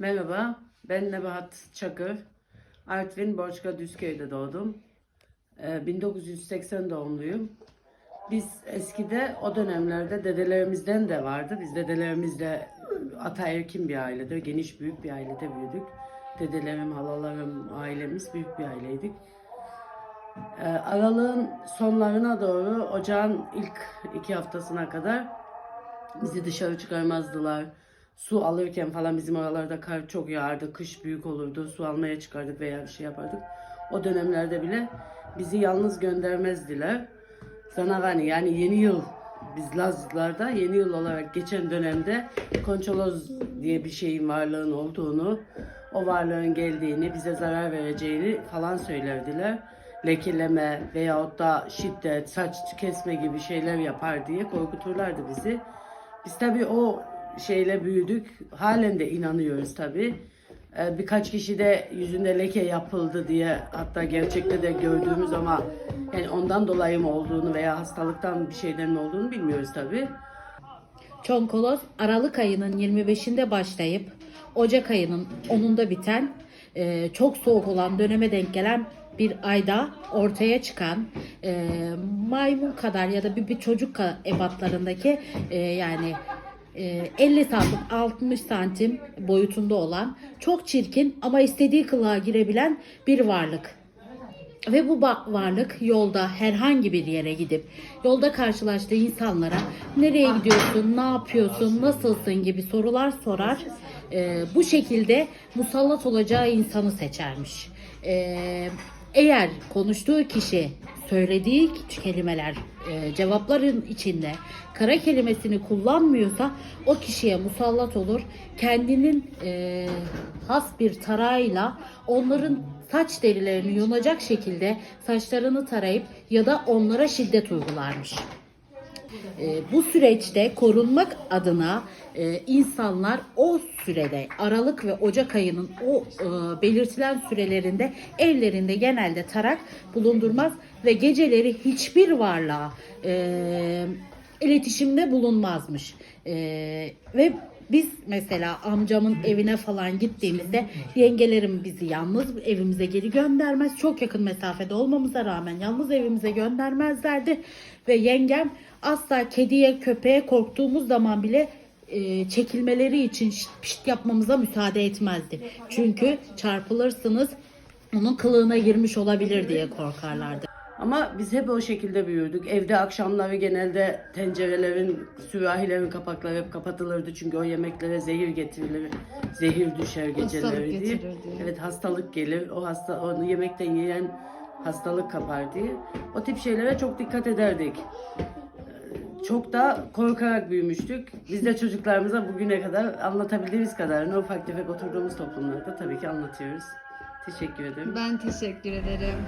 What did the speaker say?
Merhaba, ben Nebahat Çakır. Artvin Borçka Düzköy'de doğdum. Ee, 1980 doğumluyum. Biz eskide o dönemlerde dedelerimizden de vardı. Biz dedelerimizle ataerkin bir ailede, geniş büyük bir ailede büyüdük. Dedelerim, halalarım, ailemiz büyük bir aileydik. Ee, Aralığın sonlarına doğru ocağın ilk iki haftasına kadar bizi dışarı çıkarmazdılar. Su alırken falan bizim oralarda kar çok yağardı, kış büyük olurdu. Su almaya çıkardık veya bir şey yapardık. O dönemlerde bile bizi yalnız göndermezdiler. Zanagani yani yeni yıl biz Lazlarda yeni yıl olarak geçen dönemde konçoloz diye bir şeyin varlığın olduğunu, o varlığın geldiğini, bize zarar vereceğini falan söylerdiler. Lekeleme veyahut da şiddet, saç kesme gibi şeyler yapar diye korkuturlardı bizi. Biz tabii o şeyle büyüdük. Halen de inanıyoruz tabii. Ee, birkaç kişi de yüzünde leke yapıldı diye hatta gerçekte de gördüğümüz ama yani ondan dolayı mı olduğunu veya hastalıktan bir şeyden mi olduğunu bilmiyoruz tabii. Çonkoloz Aralık ayının 25'inde başlayıp Ocak ayının 10'unda biten e, çok soğuk olan döneme denk gelen bir ayda ortaya çıkan e, maymun kadar ya da bir, bir çocuk ebatlarındaki e, yani 50 santim 60 santim boyutunda olan çok çirkin ama istediği kılığa girebilen bir varlık. Ve bu varlık yolda herhangi bir yere gidip yolda karşılaştığı insanlara nereye gidiyorsun, ne yapıyorsun, nasılsın gibi sorular sorar. Ee, bu şekilde musallat olacağı insanı seçermiş. Ee, eğer konuştuğu kişi söylediği kelimeler e, cevapların içinde kara kelimesini kullanmıyorsa o kişiye musallat olur. Kendinin e, has bir tarağıyla onların saç derilerini yonacak şekilde saçlarını tarayıp ya da onlara şiddet uygularmış. E, bu süreçte korunmak adına e, insanlar o sürede Aralık ve Ocak ayının o e, belirtilen sürelerinde ellerinde genelde tarak bulundurmaz ve geceleri hiçbir varlığa e, iletişimde bulunmazmış. E, ve biz mesela amcamın evine falan gittiğimizde yengelerim bizi yalnız evimize geri göndermez. Çok yakın mesafede olmamıza rağmen yalnız evimize göndermezlerdi. Ve yengem asla kediye köpeğe korktuğumuz zaman bile e, çekilmeleri için şit pişt yapmamıza müsaade etmezdi. Çünkü çarpılırsınız onun kılığına girmiş olabilir diye korkarlardı. Ama biz hep o şekilde büyüdük. Evde akşamları genelde tencerelerin, sürahilerin kapakları hep kapatılırdı. Çünkü o yemeklere zehir getirilir. Zehir düşer geceleri diye. getirir diye. Evet hastalık gelir. O hasta onu yemekten yiyen hastalık kapar diye. O tip şeylere çok dikkat ederdik. Çok da korkarak büyümüştük. Biz de çocuklarımıza bugüne kadar anlatabildiğimiz kadarını ufak tefek oturduğumuz toplumlarda tabii ki anlatıyoruz. Teşekkür ederim. Ben teşekkür ederim.